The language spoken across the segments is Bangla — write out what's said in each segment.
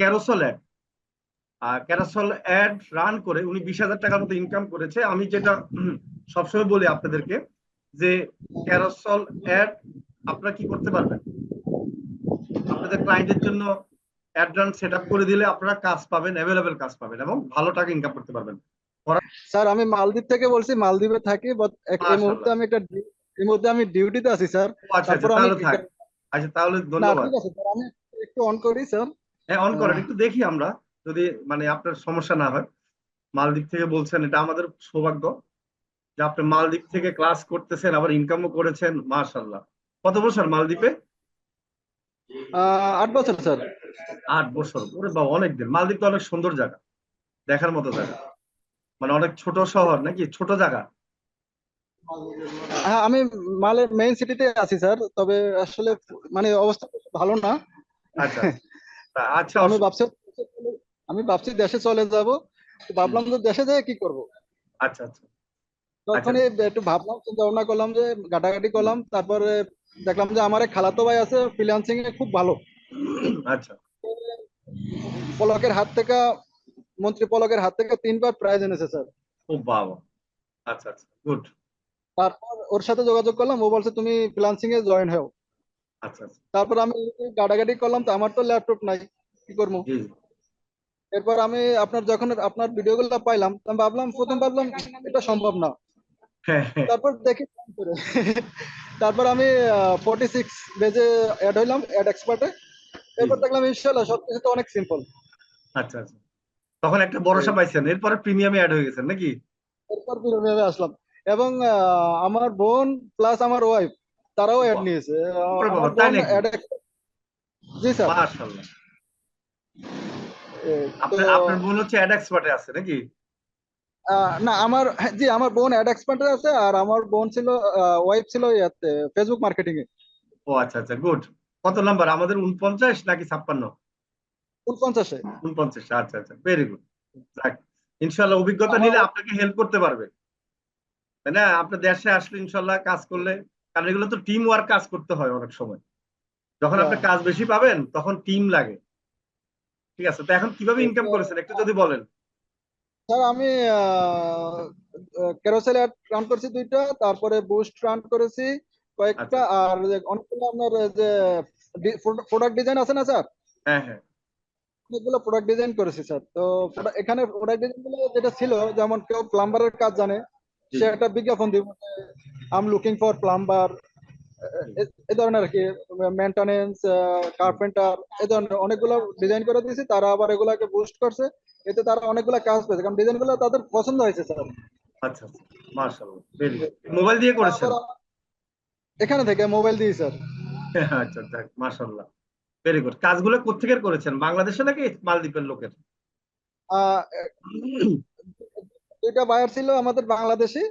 Carousel ad. Carousel ad run করে উনি বিশ হাজার টাকার মতো ইনকাম করেছে। আমি যেটা সবসময় বলি আপনাদেরকে যে ক্যারোসল অ্যাড আপনারা কি করতে পারবেন? আপনাদের ক্লায়েন্টের জন্য অ্যাড রান সেট আপ করে দিলে আপনারা কাজ পাবেন অ্যাভেলেবেল কাজ পাবেন এবং ভালো টাকা ইনকাম করতে পারবেন। স্যার আমি মালদ্বীপ থেকে বলছি মালদ্বীপে থাকি বাট এই মুহূর্তে আমি একটা এই মুহূর্তে আমি ডিউটিতে আছি স্যার। আচ্ছা আচ্ছা আমি তাহলে থাক। আচ্ছা তাহলে ধন্যবাদ। আমি একটু অন করি স্যার। হ্যাঁ অন করেন একটু দেখি আমরা যদি মানে আপনার সমস্যা না হয়। মালদ্বীপ থেকে বলছেন এটা আমাদের সৌভাগ্য যে আপনি মালদ্বীপ থেকে ক্লাস করতেছেন আবার ইনকামও করেছেন মাশাল্লাহ কত বছর মালদ্বীপে আট বছর স্যার। আট বছর। ওরে বাবা অনেক দিন। মালদ্বীপ তো অনেক সুন্দর জায়গা দেখার মতো জায়গা। মানে অনেক ছোট শহর নাকি? ছোট জায়গা। হ্যাঁ আমি মালের মেইন সিটিতে আছি স্যার। তবে আসলে মানে অবস্থা ভালো না। আচ্ছা তা আচ্ছা আমি ভাবছি আমি ভাবছি দেশে চলে যাব। ভাবলাম যে দেশে যেয়ে কি করব? আচ্ছা আচ্ছা। তখনই একটু ভাবলাম চিন্তা ভাবনা করলাম যে ঘাটাঘাটি করলাম তারপরে দেখলাম যে আমার এক খালাতো ভাই আছে ফ্রিল্যান্সিং এ খুব ভালো। আচ্ছা। পলকের হাত থেকে মন্ত্রী পলকের হাত থেকে তিনবার প্রাইজ এনেছে স্যার। ও বাবা। আচ্ছা আচ্ছা গুড তারপর ওর সাথে যোগাযোগ করলাম ও বলছে তুমি ফ্রিল্যান্সিং এ জয়েন হও। আচ্ছা আচ্ছা। তারপর আমি গাড়াগাড়ি করলাম তো আমার তো ল্যাপটপ নাই কি করব? এরপর আমি আপনার যখন আপনার ভিডিও গুলো পাইলাম তো আমি ভাবলাম প্রথম ভাবলাম এটা সম্ভব না। হ্যাঁ হ্যাঁ। তারপর দেখি তারপর। আমি ফোর্টি সিক্স বেজে অ্যাড হইলাম অ্যাড এক্সপার্টে এরপর দেখলাম ইনশাল্লাহ সবকিছু তো অনেক সিম্পল আচ্ছা আচ্ছা। তখন একটা ভরসা পাইছেন এরপরে প্রিমিয়ামে অ্যাড হয়ে গেছেন নাকি? এরপর বিরোধী আসলাম। এবং আমার বোন প্লাস আমার ওয়াইফ তারাও অ্যাড নিয়েছে। জি স্যার। মাশাআল্লাহ। আপনার আপনার বোন হচ্ছে অ্যাড এক্সপার্টে আছে নাকি? না আমার হ্যাঁ, জি আমার বোন অ্যাড এক্সপার্টে আছে আর আমার বোন ছিল ওয়াইফ ছিল ইয়াতে ফেসবুক মার্কেটিং এ। ও আচ্ছা আচ্ছা গুড কত নাম্বার আমাদের উনপঞ্চাশ নাকি ছাপ্পান্ন? উনপঞ্চাশে। উনপঞ্চাশ আচ্ছা আচ্ছা ভেরি গুড যাক অভিজ্ঞতা নিলে আপনাকে হেল্প করতে পারবে। তাই না? আপনার দেশে আসলে ইনশাল্লাহ কাজ করলে কারণ এগুলো তো টিম ওয়ার্ক কাজ করতে হয় অনেক সময়। যখন আপনি হ্যাঁ। কাজ বেশি পাবেন তখন টিম লাগে। ঠিক আছে? তো এখন কীভাবে ইনকাম করেছেন? একটু যদি বলেন। স্যার আমি ক্যারোসেল অ্যাড রান করেছি দুইটা তারপরে বুস্ট রান করেছি কয়েকটা আচ্ছা। আর অনেকগুলো আপনার যে প্রোডাক্ট ডিজাইন আছে না স্যার? হ্যাঁ হ্যাঁ। অনেকগুলো প্রোডাক্ট ডিজাইন করেছি স্যার। তো এখানে প্রোডাক্ট ডিজাইনগুলো যেটা ছিল যেমন কেউ প্লাম্বারের কাজ জানে সে একটা বিজ্ঞাপন দিব I am looking for plumber এ ধরনের আর কি মেনটেনেন্স কার্পেন্টার এ ধরনের অনেকগুলো ডিজাইন করে দিয়েছি তারা আবার এগুলাকে বুস্ট করছে এতে তারা অনেকগুলো কাজ পেয়েছে কারণ ডিজাইনগুলো তাদের পছন্দ হয়েছে স্যার আচ্ছা মোবাইল দিয়ে করেছেন? এখানে থেকে মোবাইল দিয়ে স্যার আচ্ছা যাক মাশাল্লাহ ভেরি গুড কাজগুলো কোথেকে করেছেন বাংলাদেশে নাকি মালদ্বীপের লোকের? দুইটা বায়ার ছিল আমাদের বাংলাদেশি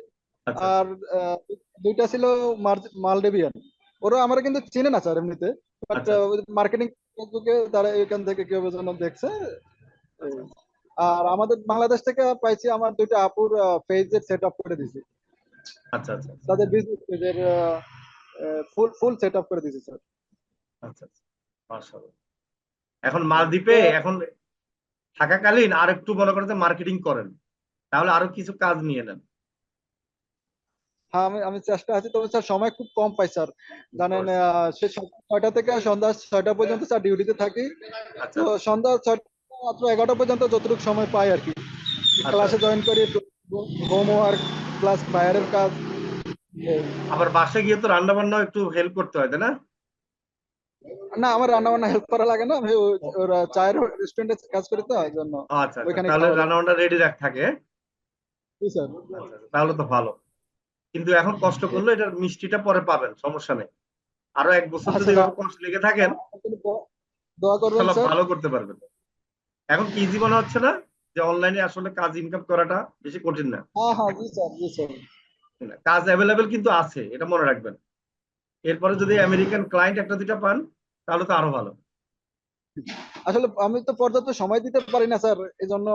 আর আহ, দুইটা ছিল মালদ্বীপিয়ান ওরা আমরা কিন্তু চিনে না স্যার এমনিতে। বাট আচ্ছা। মার্কেটিং ফেসবুকে তারা এখান থেকে কেউ যেন দেখছে। আর আমাদের বাংলাদেশ থেকে পাইছি আমার দুইটা আপুর পেজের সেট আপ করে দিয়েছি আচ্ছা আচ্ছা তাদের বিজনেস পেজের ফুল ফুল সেট আপ করে দিয়েছি স্যার। আচ্ছা আচ্ছা। মাশাআল্লাহ। এখন মালদ্বীপে এখন থাকাকালীন আর একটু মনে করেন মার্কেটিং করেন। তাহলে আরও কিছু কাজ নিয়ে নেন। হ্যাঁ আমি আমি চেষ্টা আছি। তবে স্যার সময় খুব কম পাই স্যার। জানেন সে ছয়টা থেকে সন্ধ্যা ছয়টা পর্যন্ত স্যার ডিউটিতে থাকি। আচ্ছা। তো সন্ধ্যা ছয়টা মাত্র এগারোটা পর্যন্ত যতটুকু সময় পাই আর কি। ক্লাসে জয়েন করি হোমওয়ার্ক প্লাস বাইরের কাজ। আবার বাসে গিয়ে তো রান্না বান্নাও একটু হেল্প করতে হয় তাই না? না আমার রান্না বান্না হেল্প করা লাগে না। আমি চায়ের রেস্টুরেন্টে কাজ করি তো এই জন্য। আচ্ছা আচ্ছা। তাহলে রান্না বান্না রেডি রাখ থাকে। জি স্যার। আচ্ছা, আচ্ছা, তাহলে তো ভালো। কিন্তু এখন কষ্ট করলে এটার মিষ্টিটা পরে পাবেন সমস্যা নেই। আরও এক বছর যদি আচ্ছা, কষ্ট লেগে থাকেন ভালো করতে পারবেন। এখন কি ইজি মনে হচ্ছে না? যে অনলাইনে আসলে কাজ ইনকাম করাটা বেশি কঠিন না। হ্যাঁ হ্যাঁ কাজ অ্যাভেলেবেল কিন্তু আছে এটা মনে রাখবেন। এরপরে যদি আমেরিকান ক্লায়েন্ট একটা দুইটা পান তাহলে তো আরও ভালো। আসলে আমি তো পর্যাপ্ত সময় দিতে পারি না স্যার এই জন্য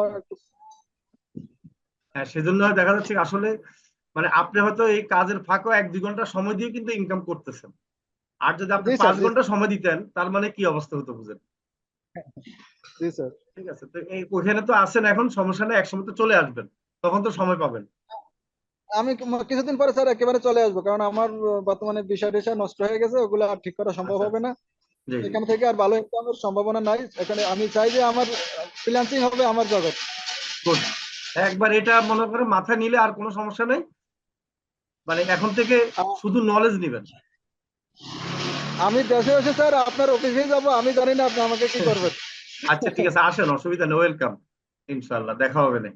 হ্যাঁ সেজন্য দেখা যাচ্ছে আসলে মানে আপনি হয়তো এই কাজের ফাঁকেও এক দুই ঘণ্টা সময় দিয়ে কিন্তু ইনকাম করতেছেন। আর যদি আপনি পাঁচ ঘণ্টা সময় দিতেন তার মানে কি অবস্থা হতো বুঝেন? ঠিক আছে তো এই ওখানে তো আসেন এখন সমস্যা নেই একসময় তো চলে আসবেন তখন তো সময় পাবেন। আমি কিছুদিন পরে স্যার একেবারে চলে আসব কারণ আমার বর্তমানে বিষয় টিষয় নষ্ট হয়ে গেছে ওগুলো আর ঠিক করা সম্ভব আচ্ছা, হবে না। এখান থেকে আর ভালো ইনকামের সম্ভাবনা নাই এখানে আমি চাই যে আমার ফ্রিল্যান্সিং হবে আমার জগৎ। একবার এটা মনে করে মাথায় নিলে আর কোনো সমস্যা নেই। মানে এখন থেকে শুধু নলেজ নেবেন। আমি দেশে এসে স্যার আপনার অফিসে যাব আমি জানি না আপনি আমাকে কি করবেন। আচ্ছা ঠিক আছে আসেন অসুবিধা নেই ওয়েলকাম ইনশাল্লাহ দেখা হবে না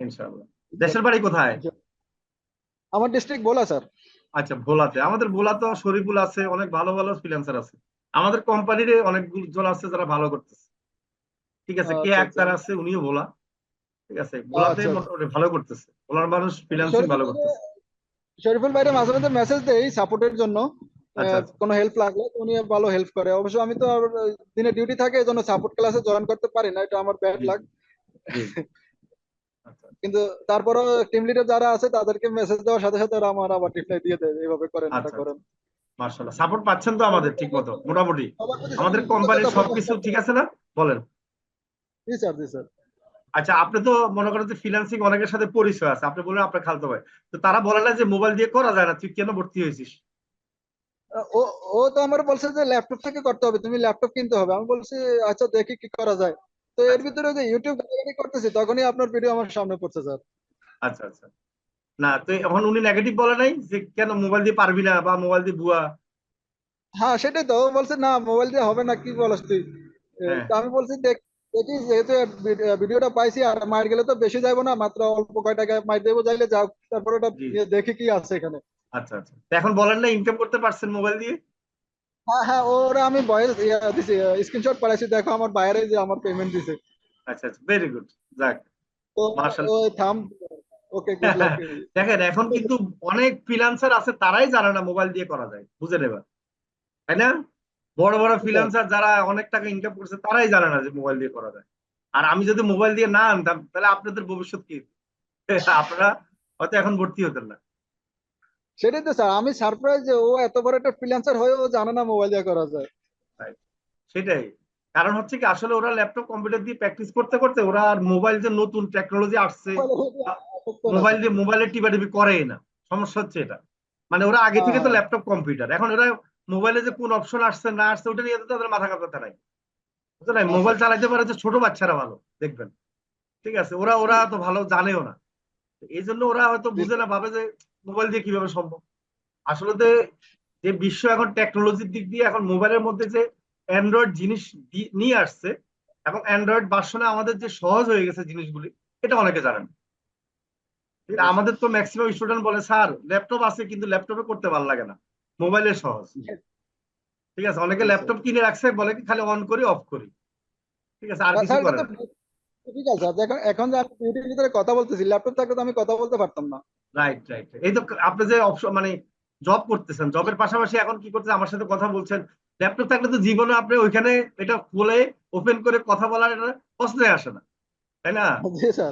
ইনশাল্লাহ দেশের বাড়ি কোথায়? আমার ডিস্ট্রিক্ট বলা স্যার। আচ্ছা ভোলাতে। আমাদের ভোলা তো শরীফুল আছে অনেক ভালো ভালো ফ্রিল্যান্সার আছে। আমাদের কোম্পানির অনেকজন আছে যারা ভালো করতেছে। ঠিক আছে কে আচ্ছা, আক্তার আচ্ছা। আছে উনিও ভোলা। ঠিক আছে ভোলাতে আচ্ছা। মোটামুটি ভালো করতেছে। ভোলার মানুষ ফ্রিল্যান্সিং ভালো করতেছে। শরীফুল ভাইরে মাঝে মাঝে মেসেজ দেই সাপোর্টের জন্য। আচ্ছা, আচ্ছা। কোনো হেল্প লাগলে উনি ভালো হেল্প করে। অবশ্য আমি তো আর দিনে ডিউটি থাকে এই জন্য সাপোর্ট ক্লাসে জয়েন করতে পারি না এটা আমার ব্যাড। লাগ কিন্তু তারপরও টিম লিডার যারা আছে তাদেরকে মেসেজ দেওয়ার সাথে সাথে ওরা আমার আবার রিপ্লাই দিয়ে দেয় এইভাবে করেন এটা আচ্ছা, করেন। মার্শাল্লাহ সাপোর্ট পাচ্ছেন তো আমাদের ঠিক মতো মোটামুটি। আমাদের কোম্পানির সবকিছু ঠিক আছে না? বলেন। জি স্যার জি স্যার। আচ্ছা আপনি তো মনে করেন যে ফ্রিল্যান্সিং অনেকের সাথে পরিচয় আছে। আপনি বলেন আপনার খালতো ভাই। তো তারা বলে না যে মোবাইল দিয়ে করা যায় না তুই কেন ভর্তি হয়েছিস? ও ও তো আমার বলছে যে ল্যাপটপ থেকে করতে হবে তুমি ল্যাপটপ কিনতে হবে। আমি বলছি আচ্ছা দেখি কি করা যায়। তো এর ভিতরে যে ইউটিউব করতেছি তখনই আপনার ভিডিও আমার সামনে পড়ছে স্যার। আচ্ছা আচ্ছা। না তো এখন উনি নেগেটিভ বলে নাই যে কেন মোবাইল দিয়ে পারবি না বা মোবাইল দিয়ে বুয়া হ্যাঁ সেটাই তো। ও বলছে না মোবাইল দিয়ে হবে না কি বলস তুই? হ্যাঁ। আমি বলছি দেখ দেখি যেহেতু ভিডিওটা পাইছি আর মার গেলে তো বেশি যাইবো না মাত্র অল্প কয় টাকা মার দেবো যাইলে যাও তারপর ওটা। দেখি কি আছে এখানে। আচ্ছা আচ্ছা। এখন বলেন না ইনকাম করতে পারছেন মোবাইল দিয়ে? হ্যাঁ হ্যাঁ ওরা আমি ভয়েস দিছি স্ক্রিনশট পাঠাইছি দেখো আমার বাইরে যে আমার পেমেন্ট দিছে। আচ্ছা আচ্ছা ভেরি গুড যাক। মাশাআল্লাহ। থাম ওকে দেখেন এখন কিন্তু অনেক ফ্রিল্যান্সার আছে তারাই জানে না মোবাইল দিয়ে করা যায় বুঝে নেবেন। তাই না? বড় বড় ফ্রিল্যান্সার যারা অনেক টাকা ইনকাম করছে তারাই জানে না যে মোবাইল দিয়ে করা যায়। আর আমি যদি মোবাইল দিয়ে না আনতাম তাহলে আপনাদের ভবিষ্যৎ কি? আপনারা হয়তো এখন ভর্তি হতেন না। সেটাই তো স্যার আমি সারপ্রাইজ যে ও এত বড় একটা ফ্রিল্যান্সার হয়ে ও জানে না মোবাইল দিয়ে করা যায়। সেটাই। কারণ হচ্ছে কি আসলে ওরা ল্যাপটপ কম্পিউটার দিয়ে প্র্যাকটিস করতে করতে ওরা আর মোবাইল যে নতুন টেকনোলজি আসছে মোবাইল দিয়ে মোবাইলে টিপাটিপি করেই না। সমস্যা হচ্ছে এটা। মানে ওরা আগে থেকে তো হ্যাঁ। ল্যাপটপ কম্পিউটার এখন ওরা মোবাইলে যে কোন অপশন আসছে, না আসছে, ওটা নিয়ে তাদের মাথা কাঁপাতে নাই। বুঝলেন। মোবাইল চালাতে পারে যে ছোট বাচ্চারা ভালো, দেখবেন। ঠিক আছে? ওরা ওরা তো ভালো জানেও না। এই জন্য ওরা হয়তো বুঝে না, ভাবে যে মোবাইল দিয়ে কীভাবে সম্ভব। আসলে যে বিশ্ব এখন টেকনোলজির দিক দিয়ে এখন মোবাইলের মধ্যে যে অ্যান্ড্রয়েড জিনিস নিয়ে আসছে, এবং অ্যান্ড্রয়েড ভার্সনে আমাদের যে সহজ হয়ে গেছে জিনিসগুলি, এটা অনেকে জানেন। আমাদের তো ম্যাক্সিমাম স্টুডেন্ট বলে, স্যার ল্যাপটপ আছে, কিন্তু ল্যাপটপে করতে ভালো লাগে না। মোবাইলে সহজ। ঠিক আছে? অনেকে আচ্ছা। ল্যাপটপ কিনে রাখছে বলে কি খালি অন করি অফ করি। ঠিক আছে? আর কিছু করে ঠিক আছে স্যার এখন যে আমি ভিতরে কথা বলতেছি ল্যাপটপ থাকলে তো আমি কথা বলতে পারতাম না। রাইট রাইট এই তো আপনি যে অপশন মানে জব করতেছেন জবের পাশাপাশি এখন কি করতেছেন? আমার সাথে কথা বলছেন। ল্যাপটপ থাকলে তো জীবনে আপনি ওইখানে এটা খুলে ওপেন করে কথা বলার এটা প্রশ্নই আসে না। তাই না?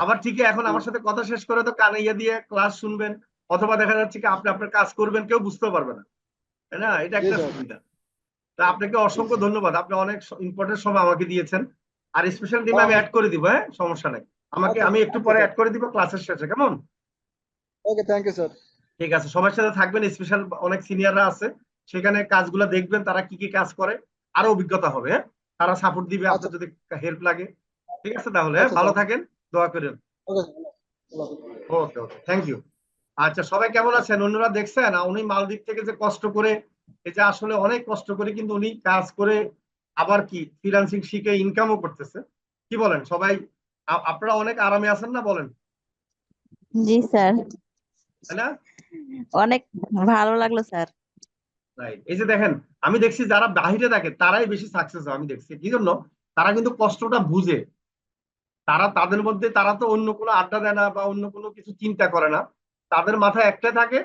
আবার ঠিক এখন আমার সাথে কথা শেষ করে তো কানে ইয়ে দিয়ে ক্লাস শুনবেন অথবা দেখা যাচ্ছে কি আপনি আপনার কাজ করবেন কেউ বুঝতেও পারবে না। তাই না এটা একটা সুবিধা। তা আপনাকে অসংখ্য ধন্যবাদ। আপনি অনেক ইম্পর্টেন্ট সময় আমাকে দিয়েছেন। আর স্পেশাল টিমে আমি অ্যাড করে দিব হ্যাঁ? সমস্যা নাই। আমাকে আচ্ছা, আমি একটু পরে অ্যাড করে দিব ক্লাসের শেষে কেমন? ওকে থ্যাংক ইউ স্যার ঠিক আছে সবার সাথে থাকবেন। স্পেশাল অনেক সিনিয়ররা আছে। সেখানে কাজগুলো দেখবেন তারা কি কি কাজ করে। আরও অভিজ্ঞতা হবে হ্যাঁ? তারা সাপোর্ট দিবে আপনার যদি হেল্প লাগে। ঠিক আছে তাহলে হ্যাঁ? আচ্ছা, ভালো থাকেন দোয়া করেন। ওকে ওকে থ্যাংক ইউ আচ্ছা সবাই কেমন আছেন? অন্যরা দেখছেন? উনি মালদ্বীপ থেকে যে কষ্ট করে এই যে আসলে অনেক কষ্ট করে কিন্তু উনি কাজ করে আবার কি ফ্রিল্যান্সিং শিখে ইনকামও করতেছে। কি বলেন? সবাই আপনারা অনেক আরামে আছেন না বলেন? জি স্যার। তাই না? অনেক ভালো লাগল স্যার। রাইট এই যে দেখেন আমি দেখছি যারা বাহিরে থাকে তারাই বেশি সাকসেস হয় আমি দেখছি। কি জন্য? তারা কিন্তু কষ্টটা বুঝে। তারা তাদের মধ্যে তারা তো অন্য কোনো আড্ডা দেয় না বা অন্য কোনো কিছু চিন্তা করে না। তাদের মাথায় একটাই থাকে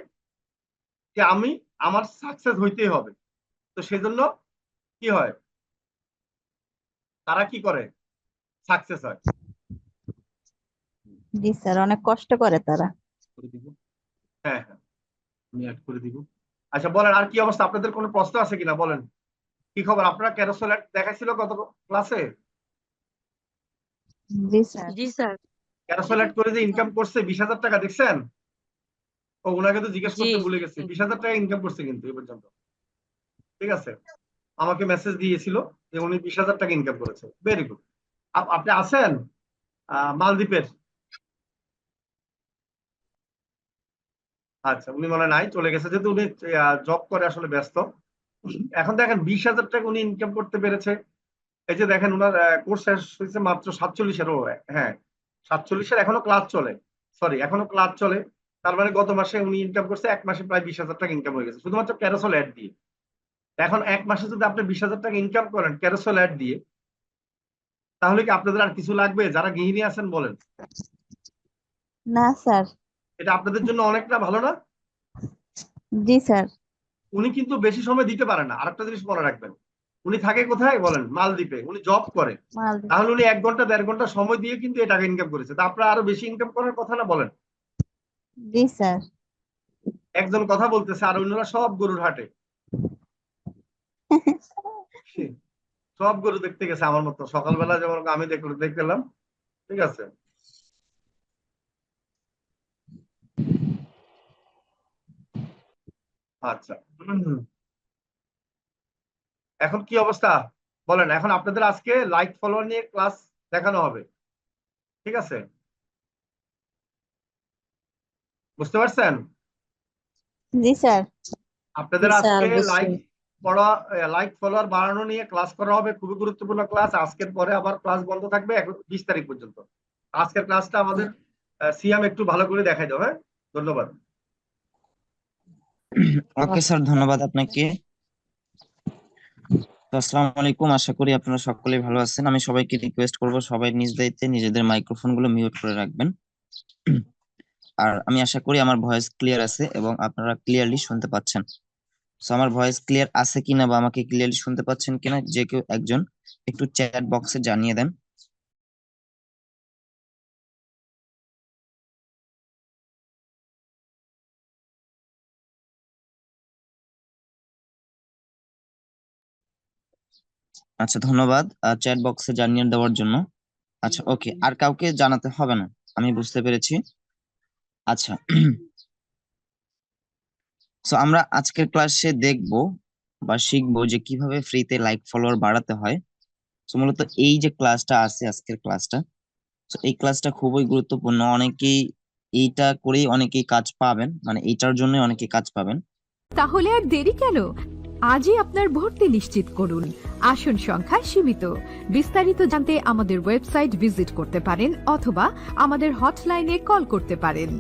যে আমি আমার সাকসেস হইতেই হবে। তো সেজন্য কি হয়? তারা কি করে? সাকসেস হয়। জি স্যার অনেক কষ্ট করে তারা। হ্যাঁ হ্যাঁ। আমি অ্যাড করে দিব। আচ্ছা বলেন আর কি অবস্থা? আপনাদের কোনো প্রশ্ন আছে কিনা? বলেন। কি খবর? আপনারা ক্যারোসেল দেখাইছিল গত ক্লাসে জি স্যার। জি স্যার। ক্যারোসেল অ্যাড করে যে ইনকাম করছে বিশ হাজার টাকা দেখছেন? ও ওনাকে তো জিজ্ঞেস করতে। ভুলে গেছি। বিশ হাজার টাকা ইনকাম করছে কিন্তু এ পর্যন্ত। ঠিক আছে? আমাকে মেসেজ দিয়েছিল যে উনি বিশ হাজার টাকা ইনকাম করেছে। ভেরি গুড আপনি আছেন? মালদ্বীপের? আচ্ছা উনি মনে নাই চলে গেছে। যেহেতু উনি জব করে আসলে ব্যস্ত। এখন দেখেন বিশ হাজার টাকা উনি ইনকাম করতে পেরেছে। এই যে দেখেন ওনার কোর্স শেষ হয়েছে মাত্র সাতচল্লিশেরও হ্যাঁ সাতচল্লিশের এখনও ক্লাস চলে। সরি এখনও ক্লাস চলে। তার মানে গত মাসে উনি ইনকাম করছে এক মাসে প্রায় বিশ হাজার টাকা ইনকাম হয়ে গেছে। শুধুমাত্র ক্যারোসল অ্যাড দিয়ে। এখন এক মাসে যদি আপনি বিশ হাজার টাকা ইনকাম করেন ক্যারোসল অ্যাড দিয়ে তাহলে কি আপনাদের আর কিছু লাগবে? যারা গৃহিণী আছেন বলেন। না স্যার। এটা আপনাদের জন্য অনেকটা ভালো না? জি স্যার। উনি কিন্তু বেশি সময় দিতে পারেন না। আরেকটা জিনিস মনে রাখবেন। উনি থাকে কোথায়? বলেন মালদ্বীপে। উনি জব করে। তাহলে উনি এক ঘণ্টা দেড় ঘণ্টা সময় দিয়ে কিন্তু এই টাকা ইনকাম করেছে। তা আপনারা আরও বেশি ইনকাম করার কথা না বলেন? জি স্যার। একজন কথা বলতেছে আর অন্যরা সব গরুর হাটে। সব গরু দেখতে গেছে আমার মতো। সকালবেলা যেমন আমি দেখ- দেখতে এলাম ঠিক আছে? আচ্ছা। এখন কি অবস্থা? বলেন এখন আপনাদের আজকে লাইক ফলোয়ার নিয়ে ক্লাস দেখানো হবে। ঠিক আছে? বুঝতে পারছেন? জি স্যার। আপনাদের আজকে। লাইক পড়া লাইক ফলোয়ার বাড়ানো নিয়ে ক্লাস করা হবে খুবই গুরুত্বপূর্ণ ক্লাস আজকের পরে আবার ক্লাস বন্ধ থাকবে বিশ তারিখ পর্যন্ত। আজকের ক্লাসটা আমাদের সিয়াম একটু ভালো করে দেখাই দাও হ্যাঁ? ধন্যবাদ। ওকে স্যার ধন্যবাদ আপনাকে। আসসালামু আলাইকুম আশা করি আপনারা সকলেই ভালো আছেন। আমি সবাইকে রিকোয়েস্ট করব সবাই নিজ দায়িত্বে নিজেদের মাইক্রোফোনগুলো মিউট করে রাখবেন। আর আমি আশা করি আমার ভয়েস ক্লিয়ার আছে এবং আপনারা ক্লিয়ারলি শুনতে পাচ্ছেন। সো আমার ভয়েস ক্লিয়ার আছে কিনা বা আমাকে ক্লিয়ারলি শুনতে পাচ্ছেন কিনা, যে কেউ একজন একটু চ্যাট বক্সে জানিয়ে দেন। আচ্ছা ধন্যবাদ চ্যাট বক্সে জানিয়ে দেওয়ার জন্য। আচ্ছা ওকে আর কাউকে জানাতে হবে না, আমি বুঝতে পেরেছি। আচ্ছা। সো আমরা আজকের ক্লাসে দেখব বা শিখব যে কীভাবে ফ্রিতে লাইক ফলোয়ার বাড়াতে হয়। সো মূলত এই যে ক্লাসটা আছে, আজকের ক্লাসটা তো এই ক্লাসটা খুবই গুরুত্বপূর্ণ। অনেকেই এইটা করেই অনেকেই কাজ পাবেন মানে এইটার জন্য অনেকে কাজ পাবেন। তাহলে আর দেরি কেন? আজই আপনার ভর্তি নিশ্চিত করুন। আসন সংখ্যা সীমিত। বিস্তারিত জানতে আমাদের ওয়েবসাইট ভিজিট করতে পারেন অথবা আমাদের হটলাইনে কল করতে পারেন।